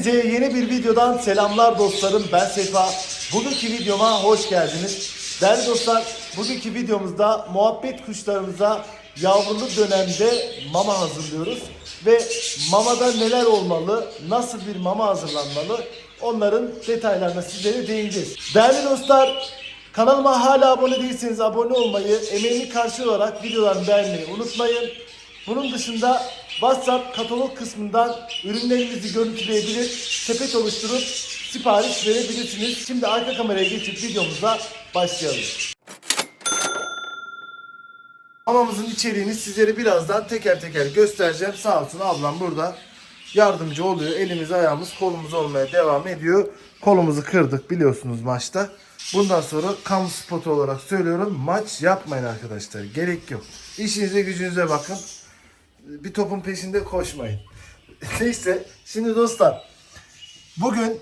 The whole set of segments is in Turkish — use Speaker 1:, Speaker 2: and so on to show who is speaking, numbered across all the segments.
Speaker 1: Hepinize yeni bir videodan selamlar dostlarım. Ben Sefa. Bugünkü videoma hoş geldiniz. Değerli dostlar, bugünkü videomuzda muhabbet kuşlarımıza yavrulu dönemde mama hazırlıyoruz. Ve mamada neler olmalı, nasıl bir mama hazırlanmalı onların detaylarına sizlere değineceğiz. Değerli dostlar, kanalıma hala abone değilseniz abone olmayı, emeğimi karşı olarak videolarımı beğenmeyi unutmayın. Bunun dışında WhatsApp katalog kısmından ürünlerinizi görüntüleyebilir, sepet oluşturup sipariş verebilirsiniz. Şimdi arka kameraya geçip videomuza başlayalım. Hamamımızın içeriğini sizlere birazdan teker teker göstereceğim. Sağ olsun ablam burada yardımcı oluyor. Elimiz ayağımız kolumuz olmaya devam ediyor. Kolumuzu kırdık biliyorsunuz maçta. Bundan sonra kamu spotu olarak söylüyorum. Maç yapmayın arkadaşlar. Gerek yok. İşinize gücünüze bakın. Bir topun peşinde koşmayın. Neyse şimdi dostlar. Bugün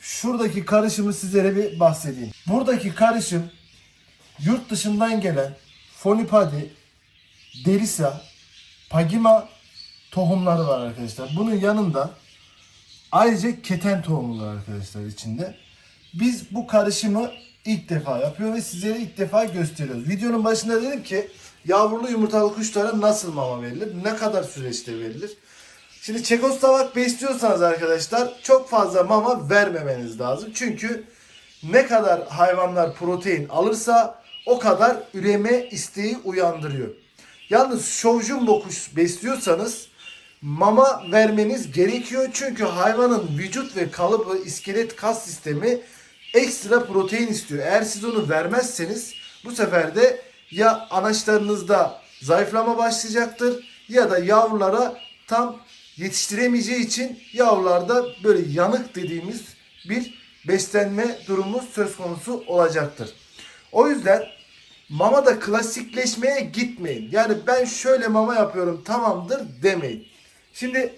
Speaker 1: şuradaki karışımı sizlere bir bahsedeyim. Buradaki karışım yurt dışından gelen Fonipadi, Derisa, Pagima tohumları var arkadaşlar. Bunun yanında ayrıca keten tohumu var arkadaşlar içinde. Biz bu karışımı ilk defa yapıyor ve sizlere ilk defa gösteriyoruz. Videonun başında dedim ki yavrulu yumurtalı kuşlara nasıl mama verilir? Ne kadar süreçte verilir? Şimdi Çekoslovak besliyorsanız arkadaşlar çok fazla mama vermemeniz lazım. Çünkü ne kadar hayvanlar protein alırsa o kadar üreme isteği uyandırıyor. Yalnız şov jumbo kuş besliyorsanız mama vermeniz gerekiyor. Çünkü hayvanın vücut ve kalıbı, iskelet, kas sistemi ekstra protein istiyor. Eğer siz onu vermezseniz bu sefer de ya anaçlarınızda zayıflama başlayacaktır ya da yavrulara tam yetiştiremeyeceği için yavrularda böyle yanık dediğimiz bir beslenme durumu söz konusu olacaktır. O yüzden mamada klasikleşmeye gitmeyin. Yani ben şöyle mama yapıyorum tamamdır demeyin. Şimdi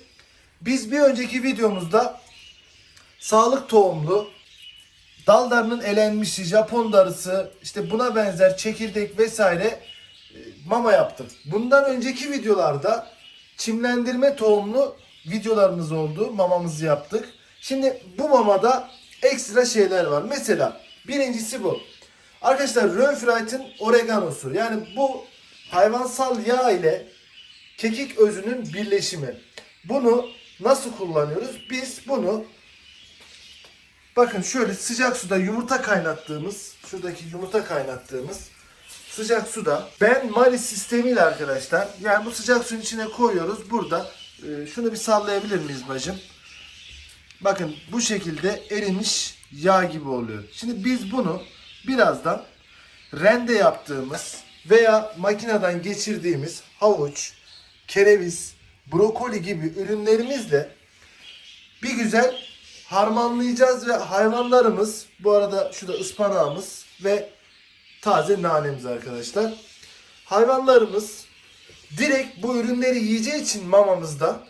Speaker 1: biz bir önceki videomuzda sağlık tohumlu dallarının elenmişi, Japon darısı, işte buna benzer çekirdek vesaire e, mama yaptık. Bundan önceki videolarda çimlendirme tohumlu videolarımız oldu. Mamamızı yaptık. Şimdi bu mamada ekstra şeyler var. Mesela birincisi bu. Arkadaşlar Rönfreit'in oreganosu. Yani bu hayvansal yağ ile kekik özünün birleşimi. Bunu nasıl kullanıyoruz? Biz bunu bakın şöyle sıcak suda yumurta kaynattığımız, şuradaki yumurta kaynattığımız sıcak suda ben Mali sistemiyle arkadaşlar yani bu sıcak suyun içine koyuyoruz. Burada e, şunu bir sallayabilir miyiz bacım? Bakın bu şekilde erimiş yağ gibi oluyor. Şimdi biz bunu birazdan rende yaptığımız veya makineden geçirdiğimiz havuç, kereviz, brokoli gibi ürünlerimizle bir güzel harmanlayacağız ve hayvanlarımız bu arada şurada ıspanağımız ve taze nanemiz arkadaşlar. Hayvanlarımız direkt bu ürünleri yiyeceği için mamamızda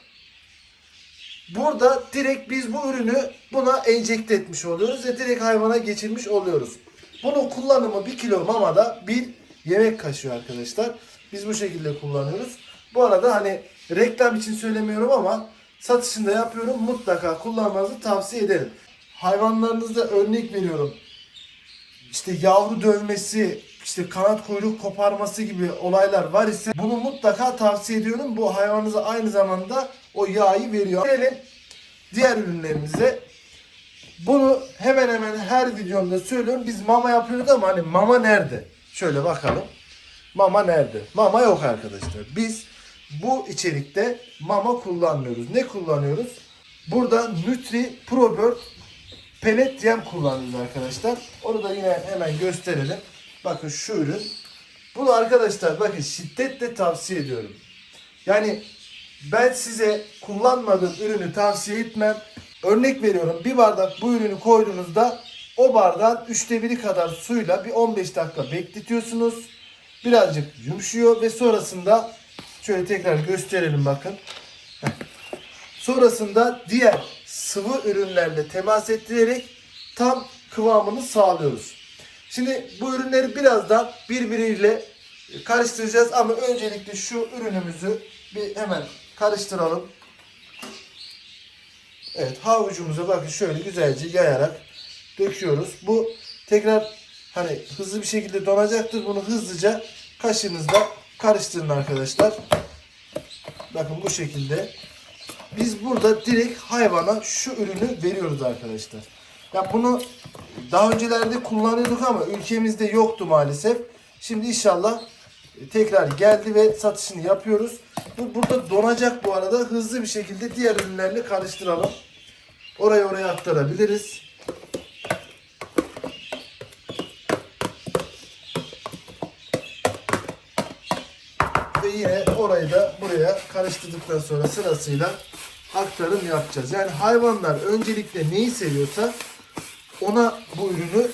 Speaker 1: burada direkt biz bu ürünü buna enjekte etmiş oluyoruz ve direkt hayvana geçirmiş oluyoruz. Bunun kullanımı 1 kilo mamada bir yemek kaşığı arkadaşlar. Biz bu şekilde kullanıyoruz. Bu arada hani reklam için söylemiyorum ama satışında yapıyorum. Mutlaka kullanmanızı tavsiye ederim. Hayvanlarınızda örnek veriyorum. İşte yavru dövmesi, işte kanat kuyruk koparması gibi olaylar var ise bunu mutlaka tavsiye ediyorum. Bu hayvanınıza aynı zamanda o yağı veriyor. Gelelim diğer ürünlerimize. Bunu hemen hemen her videomda söylüyorum. Biz mama yapıyoruz ama hani mama nerede? Şöyle bakalım. Mama nerede? Mama yok arkadaşlar. Biz bu içerikte mama kullanmıyoruz. Ne kullanıyoruz? Burada Nutri Probird pelet yem kullanıyoruz arkadaşlar. Onu da yine hemen gösterelim. Bakın şu ürün. Bunu arkadaşlar bakın şiddetle tavsiye ediyorum. Yani ben size kullanmadığım ürünü tavsiye etmem. Örnek veriyorum bir bardak bu ürünü koyduğunuzda o bardağın üçte biri kadar suyla bir 15 dakika bekletiyorsunuz. Birazcık yumuşuyor ve sonrasında şöyle tekrar gösterelim bakın. Sonrasında diğer sıvı ürünlerle temas ettirerek tam kıvamını sağlıyoruz. Şimdi bu ürünleri birazdan birbiriyle karıştıracağız ama öncelikle şu ürünümüzü bir hemen karıştıralım. Evet havucumuza bakın şöyle güzelce yayarak döküyoruz. Bu tekrar hani hızlı bir şekilde donacaktır. Bunu hızlıca kaşığınızla karıştırın arkadaşlar. Bakın bu şekilde. Biz burada direkt hayvana şu ürünü veriyoruz arkadaşlar. Ya bunu daha öncelerde kullanıyorduk ama ülkemizde yoktu maalesef. Şimdi inşallah tekrar geldi ve satışını yapıyoruz. Bu burada donacak bu arada. Hızlı bir şekilde diğer ürünlerle karıştıralım. Oraya oraya aktarabiliriz. Ve orayı da buraya karıştırdıktan sonra sırasıyla aktarım yapacağız. Yani hayvanlar öncelikle neyi seviyorsa ona bu ürünü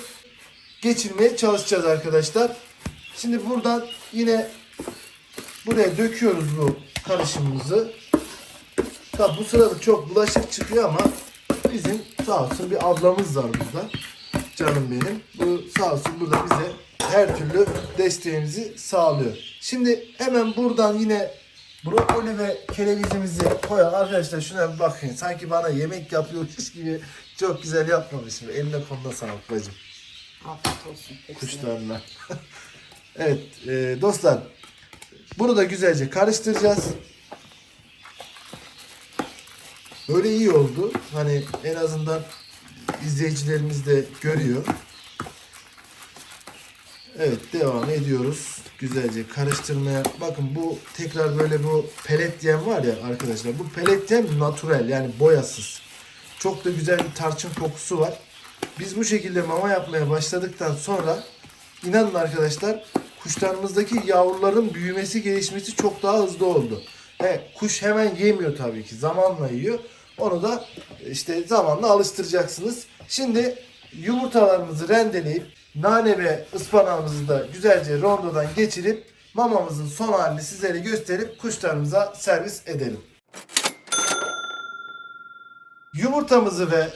Speaker 1: geçirmeye çalışacağız arkadaşlar. Şimdi buradan yine buraya döküyoruz bu karışımımızı. Tabi bu sırada çok bulaşık çıkıyor ama bizim sağ olsun bir ablamız var burada. Canım benim. Bu sağ olsun burada bize her türlü desteğimizi sağlıyor. Şimdi hemen buradan yine brokoli ve kerevizimizi koyalım. Arkadaşlar şuna bir bakın. Sanki bana yemek yapıyormuş gibi çok güzel yapmamışım. Eline konuda sağlık bacım
Speaker 2: Afiyet olsun.
Speaker 1: kuşlarına. evet e, dostlar bunu da güzelce karıştıracağız. Böyle iyi oldu. Hani en azından izleyicilerimiz de görüyor. Evet devam ediyoruz. Güzelce karıştırmaya. Bakın bu tekrar böyle bu pelet yem var ya arkadaşlar. Bu pelet yem natürel yani boyasız. Çok da güzel bir tarçın kokusu var. Biz bu şekilde mama yapmaya başladıktan sonra inanın arkadaşlar kuşlarımızdaki yavruların büyümesi gelişmesi çok daha hızlı oldu. He, kuş hemen yemiyor tabii ki zamanla yiyor. Onu da işte zamanla alıştıracaksınız. Şimdi yumurtalarımızı rendeleyip nane ve ıspanağımızı da güzelce rondodan geçirip mamamızın son halini sizlere gösterip kuşlarımıza servis edelim. Yumurtamızı ve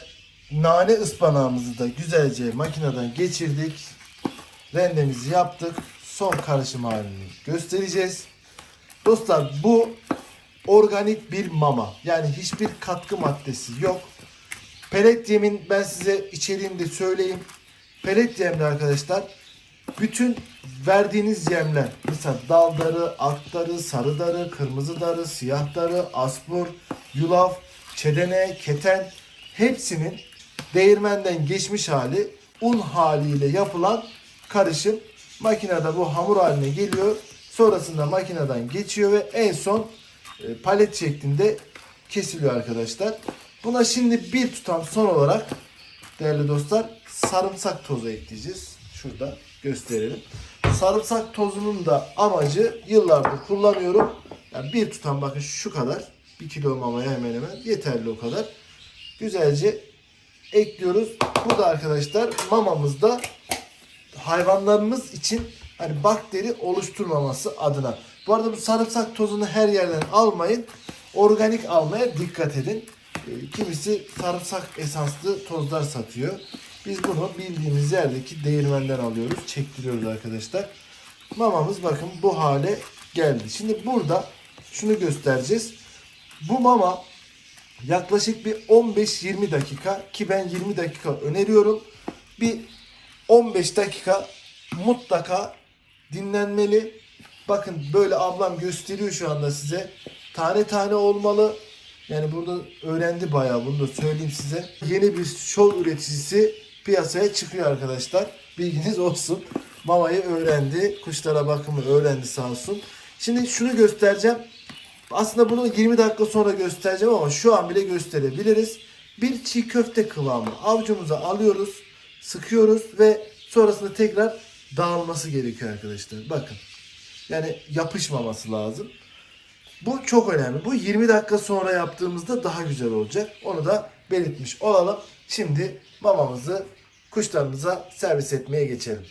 Speaker 1: nane ıspanağımızı da güzelce makineden geçirdik. Rendemizi yaptık. Son karışım halini göstereceğiz. Dostlar bu organik bir mama. Yani hiçbir katkı maddesi yok. Pelet yemin ben size içeriğini de söyleyeyim. Pelet yemli arkadaşlar. Bütün verdiğiniz yemler mesela dal darı, ak darı, sarı darı, kırmızı darı, siyah darı, aspur, yulaf, çedene, keten hepsinin değirmenden geçmiş hali un haliyle yapılan karışım makinede bu hamur haline geliyor. Sonrasında makineden geçiyor ve en son palet şeklinde kesiliyor arkadaşlar. Buna şimdi bir tutam son olarak değerli dostlar sarımsak tozu ekleyeceğiz. Şurada gösterelim. Sarımsak tozunun da amacı yıllardır kullanıyorum. Yani bir tutam bakın şu kadar. Bir kilo mamaya hemen hemen yeterli o kadar. Güzelce ekliyoruz. Bu da arkadaşlar mamamızda hayvanlarımız için hani bakteri oluşturmaması adına. Bu arada bu sarımsak tozunu her yerden almayın. Organik almaya dikkat edin. E, Kimisi sarımsak esanslı tozlar satıyor. Biz bunu bildiğimiz yerdeki değirmenden alıyoruz. Çektiriyoruz arkadaşlar. Mamamız bakın bu hale geldi. Şimdi burada şunu göstereceğiz. Bu mama yaklaşık bir 15-20 dakika ki ben 20 dakika öneriyorum. Bir 15 dakika mutlaka dinlenmeli. Bakın böyle ablam gösteriyor şu anda size. Tane tane olmalı. Yani burada öğrendi bayağı bunu da söyleyeyim size. Yeni bir şov üreticisi piyasaya çıkıyor arkadaşlar. Bilginiz olsun. Mamayı öğrendi. Kuşlara bakımı öğrendi sağ olsun. Şimdi şunu göstereceğim. Aslında bunu 20 dakika sonra göstereceğim ama şu an bile gösterebiliriz. Bir çiğ köfte kıvamı avucumuza alıyoruz, sıkıyoruz ve sonrasında tekrar dağılması gerekiyor arkadaşlar. Bakın. Yani yapışmaması lazım. Bu çok önemli. Bu 20 dakika sonra yaptığımızda daha güzel olacak. Onu da belirtmiş olalım. Şimdi mamamızı kuşlarımıza servis etmeye geçelim.